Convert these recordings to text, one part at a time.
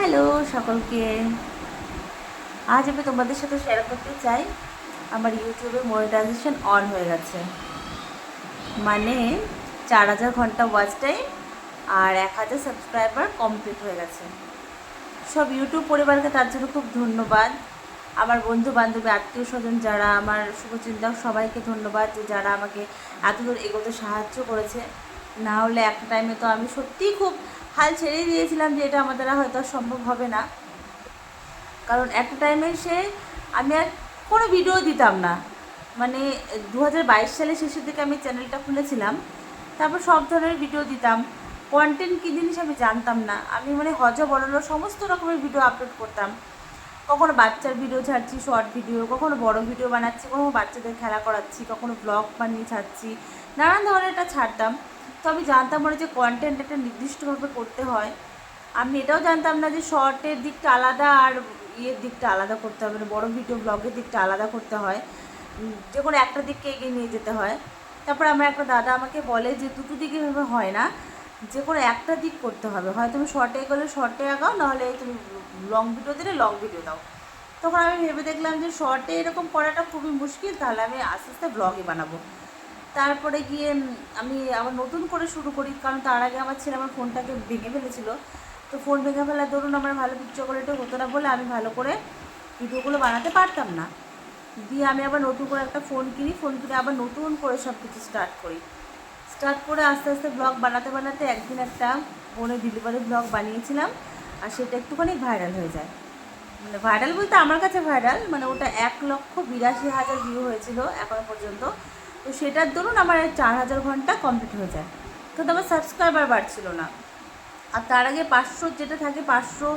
Hello সকলকে। আজ আমি তোমাদের সাথে শেয়ার করতে চাই। আমার ইউটিউবে মনিটাইজেশন অন হয়ে গেছে। মানে চার হাজার ঘণ্টা ওয়াচ টাইম আর এক হাজার সাবস্ক্রাইবার কমপ্লিট হয়ে গেছে। সব ইউটিউব পরিবারকে তার জন্য খুব ধন্যবাদ। আমার বন্ধু বান্ধবী আত্মীয় স্বজন যারা আমার শুভচিন্তক সবাইকে ধন্যবাদ যে যারা আমাকে এতদূর এগোতে সাহায্য করেছে। না হলে একটা টাইমে তো আমি সত্যিই খুব হাল ছেড়েই দিয়েছিলাম যে এটা আমার দ্বারা হয়তো সম্ভব হবে না। কারণ একটা টাইমে সে আমি আর কোনো ভিডিও দিতাম না। মানে দু সালের শেষের দিকে আমি চ্যানেলটা খুলেছিলাম। তারপর সব ধরনের ভিডিও দিতাম। কন্টেন্ট কী জিনিস আমি জানতাম না। আমি মানে হজ বড়লো সমস্ত রকমের ভিডিও আপলোড করতাম। কখনো বাচ্চার ভিডিও ছাড়ছি শর্ট ভিডিও কখনো বড় ভিডিও বানাচ্ছি, কখনো বাচ্চাদের খেলা করাচ্ছি, কখনো ব্লগ বানিয়ে ছাড়ছি, নানান ধরনের এটা ছাড়তাম। তো আমি জানতাম না যে কন্টেন্ট একটা নির্দিষ্টভাবে করতে হয়। আমি এটাও জানতাম না যে শর্টের দিকটা আলাদা আর ইয়ের দিকটা আলাদা করতে হবে বড় ভিডিও ব্লগের দিকটা আলাদা করতে হয়। যে কোনো একটা দিককে এগিয়ে নিয়ে যেতে হয়। তারপর আমার একটা দাদা আমাকে বলে যে দুটো দিকে এভাবে হয় না, যে কোনো একটা দিক করতে হবে। হয় তুমি শর্টে গেলে শর্টে আগাও, নাহলে তুমি লং ভিডিও দিলে লং ভিডিও দাও। তখন আমি ভেবে দেখলাম যে শর্টে এরকম করাটা খুবই মুশকিল, তাহলে আমি আস্তে আস্তে ব্লগই বানাবো। তারপরে গিয়ে আমি আবার নতুন করে শুরু করি, কারণ তার আগে আমার ছেলে আমার ফোনটাকে ভেঙে ফেলেছিল। তো ফোন ভেঙে ফেলার ধরুন আমার ভালো পিকচার কোয়ালিটি হতো না বলে আমি ভালো করে ভিডিওগুলো বানাতে পারতাম না। দিয়ে আমি আবার নতুন করে একটা ফোন কিনি, ফোন কিনে আবার নতুন করে সব কিছু স্টার্ট করি। স্টার্ট করে আস্তে আস্তে ব্লগ বানাতে বানাতে একদিন একটা ফোনে ডেলিভারি ব্লগ বানিয়েছিলাম, আর সেটা একটুখানি ভাইরাল হয়ে যায়। মানে ভাইরাল বলতে আমার কাছে ভাইরাল মানে ওটা এক লক্ষ বিরাশি হাজার ভিউ হয়েছিল এখনও পর্যন্ত। তো সেটার দরুন আমার চার হাজার ঘণ্টা কমপ্লিট হয়ে যায়। কিন্তু আমার সাবস্ক্রাইবার বাড়ছিল না। আর তার আগে পাঁচশো যেটা থাকে পাঁচশো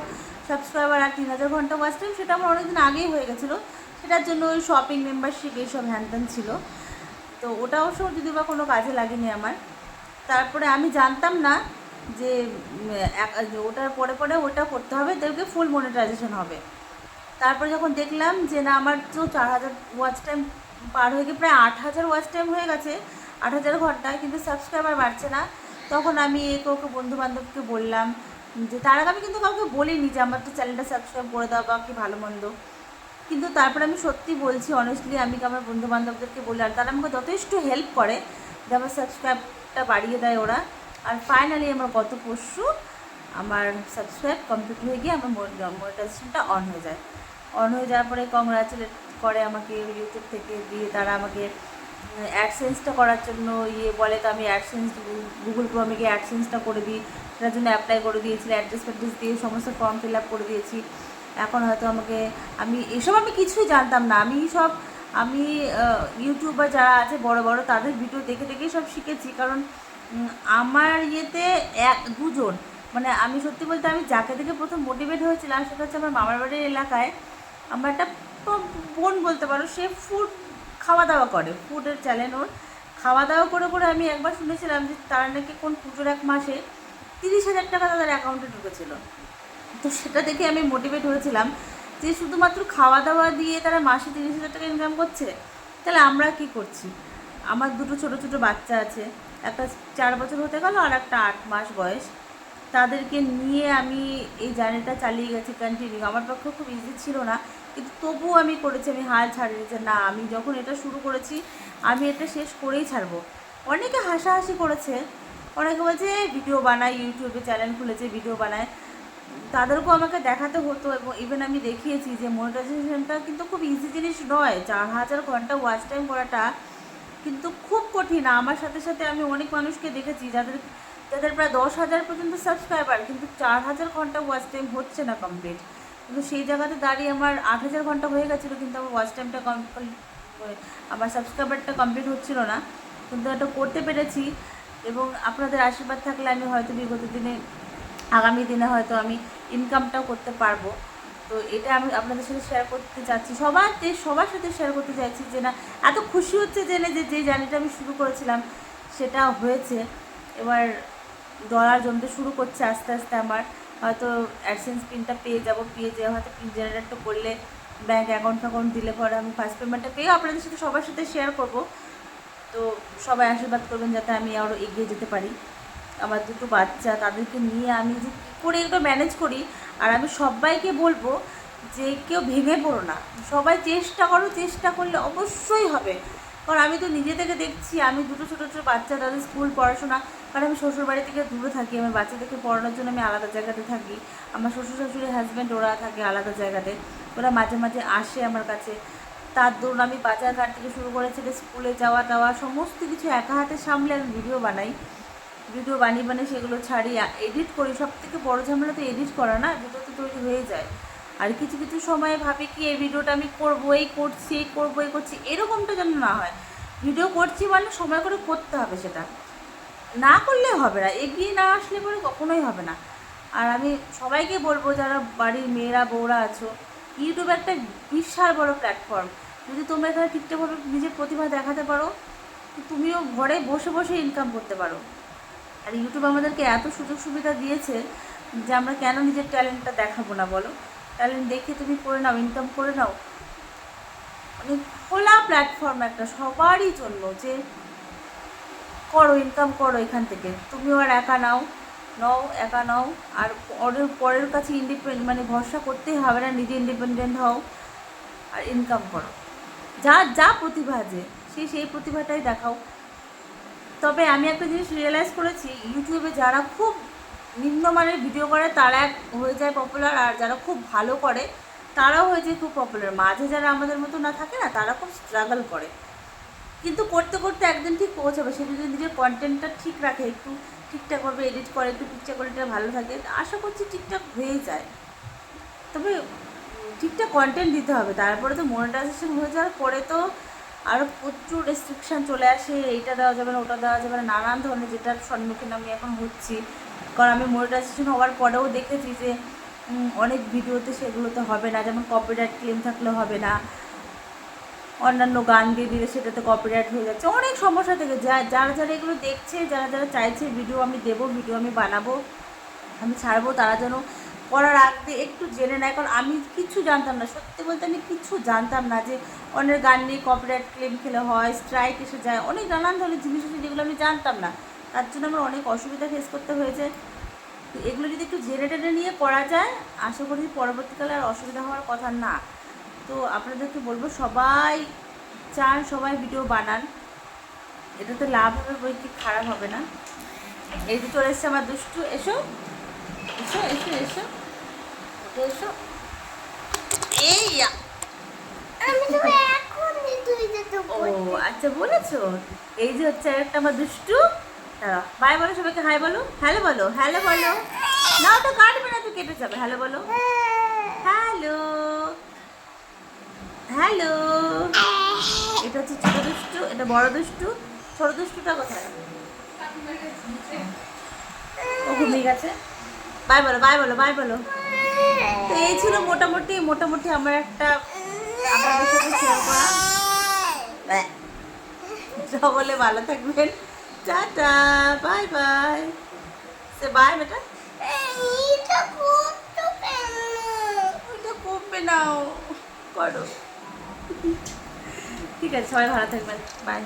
সাবস্ক্রাইবার আর তিন হাজার ঘণ্টা ওয়াচ টাইম সেটা আমার অনেকদিন আগেই হয়ে গেছিল। সেটার জন্য ওই শপিং মেম্বারশিপ এইসব হ্যান ছিল। তো ওটা অবশ্য যদি বা কোনো কাজে লাগেনি আমার। তারপরে আমি জানতাম না যে ওটার পরে পরে ওটা করতে হবে দেখবে ফুল মনিটাইজেশন হবে। তারপরে যখন দেখলাম যে না, আমার তো চার হাজার ওয়াচ টাইম পার হয়ে গিয়ে প্রায় আট হাজার ওয়াচ টাইম হয়ে গেছে। আট হাজার ঘন্টায় কিন্তু সাবস্ক্রাইবার বাড়ছে না। তখন আমি একে ওকে বন্ধু বান্ধবকে বললাম যে, তার আগে আমি কিন্তু কাউকে বলিনি যে, আমার তো চ্যানেলটা সাবস্ক্রাইব করে দাও বা কি ভালো মন্দ। কিন্তু তারপরে আমি সত্যি বলছি অনেস্টলি আমি আমার বন্ধু বান্ধবদেরকে বলি, আর তারা আমাকে যথেষ্ট হেল্প করে যে, আমার সাবস্ক্রাইবটা বাড়িয়ে দেয় ওরা। আর ফাইনালি আমার গত পরশু আমার সাবস্ক্রাইব কমপ্লিট হয়ে গিয়ে আমার মনিটাইজেশনটা অন হয়ে যায়। অন হয়ে যাওয়ার পরে কংগ্রাচুলেট করে আমাকে ইউটিউব থেকে দিয়ে তারা আমাকে অ্যাডসেন্সটা করার জন্য ইয়ে বলে, তো আমি অ্যাডসেন্স গুগল গিয়ে অ্যাডসেন্সটা করে দিই। সেটার জন্য অ্যাপ্লাই করে দিয়েছি অ্যাড্রেস ফ্যাড্রেস দিয়ে সমস্ত ফর্ম ফিল আপ করে দিয়েছি। এখন হয়তো আমাকে, আমি, এসব আমি কিছুই জানতাম না। আমি সব, আমি ইউটিউবার যারা আছে, বড় বড়, তাদের ভিডিও দেখে দেখেই সব শিখেছি। কারণ আমার ইয়েতে এক, দুজন। মানে আমি সত্যি বলতে আমি যাকে দেখে প্রথম মোটিভেট হয়েছিলাম, সেটা হচ্ছে আমার মামার বাড়ির এলাকায়। আমার একটা বোন বলতে পারো, সে ফুড খাওয়া দাওয়া করে ফুডের চ্যানেল ওর। খাওয়া দাওয়া করে করে আমি একবার শুনেছিলাম যে তার নাকি কোন পুজোর এক মাসে তিরিশ হাজার টাকা তাদের অ্যাকাউন্টে ঢুকেছিল। তো সেটা দেখে আমি মোটিভেট হয়েছিলাম যে শুধুমাত্র খাওয়া দাওয়া দিয়ে তারা মাসে তিরিশ হাজার টাকা ইনকাম করছে? তাহলে আমরা কি করছি? আমার দুটো ছোট ছোট বাচ্চা আছে। একটা চার বছর হতে গেল আর একটা আট মাস বয়স। তাদেরকে নিয়ে আমি এই জার্নিটা চালিয়ে গেছি কন্টিনিউ আমার পক্ষে খুব ইজি ছিল না, কিন্তু তবুও আমি করেছি, আমি হাল ছাড়িনি যে না, আমি যখন এটা শুরু করেছি, আমি এটা শেষ করেই ছাড়বো। অনেকে হাসাহাসি করেছে, অনেকে বলছে ভিডিও বানায় ইউটিউবে চ্যানেল খুলেছে ভিডিও বানায়। তাদেরকেও আমাকে দেখাতে হতো এবং ইভেন আমি দেখিয়েছি যে মনিটাইজেশনটা কিন্তু খুব ইজি জিনিস নয়, চার হাজার ঘণ্টা ওয়াচ টাইম করাটা কিন্তু খুব কঠিন। আমার সাথে সাথে আমি অনেক মানুষকে দেখেছি যাদের যাদের প্রায় দশ হাজার পর্যন্ত সাবস্ক্রাইবার কিন্তু চার হাজার ঘণ্টা ওয়াচ টাইম হচ্ছে না কমপ্লিট কিন্তু সেই জায়গাতে দাঁড়িয়ে আমার আট হাজার ঘণ্টা হয়ে গেছিল, কিন্তু আমার ওয়াচ টাইমটা কমপ্লিট আমার সাবস্ক্রাইবারটা কমপ্লিট হচ্ছিল না। কিন্তু এটা করতে পেরেছি, এবং আপনাদের আশীর্বাদ থাকলে আমি হয়তো বিগত দিনে, আগামী দিনে হয়তো আমি ইনকামটাও করতে পারব। তো এটা আমি আপনাদের সাথে শেয়ার করতে চাচ্ছি। সবার যে সবার সাথে শেয়ার করতে চাইছি যে না, এত খুশি হচ্ছে জেনে যে যে জার্নিটা আমি শুরু করেছিলাম, সেটা হয়েছে। এবার ডলার জমতে শুরু করছে আস্তে আস্তে আমার। হয়তো অ্যাডসেন্স পিনটা পেয়ে যাব, পেয়ে যেয়ে হয়তো পিন জেনারেটটা করলে ব্যাঙ্ক অ্যাকাউন্ট ফ্যাকাউন্ট দিলে পরে আমি ফার্স্ট পেমেন্টটা পেয়ে আপনাদের সাথে, সবার সাথে শেয়ার করব। তো সবাই আশীর্বাদ করবেন যাতে আমি আরও এগিয়ে যেতে পারি। আমার দুটো বাচ্চা, তাদেরকে নিয়ে আমি যে কী করে এগুলো ম্যানেজ করি, আর আমি সবাইকে বলব যে কেউ ভেঙে পড়ো না। সবাই চেষ্টা করো, চেষ্টা করলে অবশ্যই হবে। কারণ আমি তো নিজে থেকে দেখছি, আমি দুটো ছোটো ছোটো বাচ্চা, তাদের স্কুল পড়াশোনা, কারণ আমি শ্বশুরবাড়ি থেকে দূরে থাকি, আমার বাচ্চাদেরকে পড়ানোর জন্য আমি আলাদা জায়গাতে থাকি। আমার শ্বশুর শাশুড়ি হাজব্যান্ড ওরা থাকে আলাদা জায়গাতে। ওরা মাঝে মাঝে আসে আমার কাছে। তার দরুন আমি বাজার ঘাট থেকে শুরু করে ছেলে স্কুলে যাওয়া টাওয়া সমস্ত কিছু একা হাতে সামলে আমি ভিডিও বানাই। ভিডিও বানিয়ে বানিয়ে সেগুলো ছাড়ি এডিট করি। সব থেকে বড়ো ঝামেলা তো এডিট করা না ভিডিও তো তৈরি হয়ে যায়। আর কিছু কিছু সময় ভাবি কি, এই ভিডিওটা আমি করব এই করছি, এই করব এই করছি, এরকমটা যেন না হয়। ভিডিও করছি মানে সময় করে করতে হবে সেটা। না করলে হবে না, এগিয়ে না আসলে পরে কখনোই হবে না। আর আমি সবাইকে বলব, যারা বাড়ির মেয়েরা, বউরা আছো, ইউটিউব একটা বিশাল বড় প্ল্যাটফর্ম যদি তোমরা এখানে ঠিকঠাকভাবে নিজের প্রতিভা দেখাতে পারো তুমিও ঘরে বসে বসে ইনকাম করতে পারো। আর ইউটিউব আমাদেরকে এত সুযোগ সুবিধা দিয়েছে যে আমরা কেন নিজের ট্যালেন্টটা দেখাবো না, বলো? ট্যালেন্ট দেখে তুমি করে নাও ইনকাম করে নাও। মানে খোলা প্ল্যাটফর্ম একটা সবারই জন্য যে করো ইনকাম করো এখান থেকে। তুমিও আর একা নাও নাও, একা নাও। আর পরের পরের কাছে ইন্ডিপেন্ড মানে ভরসা করতেই হবে না, নিজে ইন্ডিপেন্ডেন্ট হও আর ইনকাম করো। যা যা প্রতিভা আছে সেই সেই প্রতিভাটাই দেখাও। তবে আমি একটা জিনিস রিয়েলাইজ করেছি ইউটিউবে যারা খুব নিম্নমানের ভিডিও করে তারা এক হয়ে যায় পপুলার আর যারা খুব ভালো করে, তারাও হয়ে যায় খুব পপুলার মাঝে যারা আমাদের মতো না থাকে না, তারা খুব স্ট্রাগল করে। কিন্তু করতে করতে একদিন ঠিক পৌঁছাবে, সে যদি নিজের কন্টেন্টটা ঠিক রাখে, একটু ঠিকঠাকভাবে এডিট করে, একটু পিকচার কোয়ালিটিটা ভালো থাকে, আশা করছি ঠিকঠাক হয়ে যায়। তবে ঠিকঠাক কন্টেন্ট দিতে হবে, তারপরে তো মনিটাইজেশন হয়ে যাওয়ার পরে তো আরও প্রচুর রেস্ট্রিকশান চলে আসে, এইটা দেওয়া যাবে না, ওটা দেওয়া যাবে না, নানান ধরনের যেটার সম্মুখীন আমি এখন হচ্ছি। কারণ আমি মনিটাইজেশন হওয়ার পরেও দেখেছি যে অনেক ভিডিওতে সেগুলোতে হবে না, যেমন কপিরাইট ক্লেম থাকলে হবে না। অন্যান্য গান দিয়ে দিলে সেটাতে কপিরাইট হয়ে যাচ্ছে। অনেক সমস্যা থেকে যা যারা যারা এগুলো দেখছে, যারা যারা চাইছে ভিডিও আমি দেবো ভিডিও আমি বানাবো, আমি ছাড়বো, তারা যেন করার আগে একটু জেনে নেয়। কারণ আমি কিছু জানতাম না। সত্যি বলতে আমি কিছু জানতাম না যে, অন্যের গান নিয়ে কপিরাইট ক্লেম খেলে হয় স্ট্রাইক এসে যায়। অনেক নানান ধরনের জিনিস আছে যেগুলো আমি জানতাম না। তার জন্য আমার অনেক অসুবিধা ফেস করতে হয়েছে। তো এগুলো যদি একটু জেনে টেনে নিয়ে করা যায় আশা করি পরবর্তীকালে আর অসুবিধা হওয়ার কথা না। তো আপনাদেরকে বলব সবাই চান সবাই ভিডিও বানান। এটাতে লাভ হবে বই কি খারাপ হবে না। এই যে চলে এসছে আমার দুষ্টু। এসো এসো এসো এসো। এসো। এই তো তো ও আচ্ছা বলেছ? এই যে হচ্ছে একটা আমার দুষ্টু। বাই বলো, সবাইকে হাই বলো। হ্যালো বলো হ্যালো বলো। না তো কাটবে না তো কেটে যাবে। হ্যালো বলো। হ্যালো হ্যালো এটা হচ্ছে ছোট দুষ্টু, এটা বড় দুষ্টু। ছোট দুষ্টুটা কোথায়? ও ঘুমিয়ে গেছে। বাই বলো বাই বলো বাই বলো। তো এই ছিল মোটামুটি মোটামুটি আমার একটা আপনাদের সাথে শেয়ার করা। সকলে ভালো থাকবেন। Tata bye bye say bye বেটা এইটা করতে কেন ওইটা কমবে নাও করো ঠিক আছে সবাই ভালো থাকবেন বাই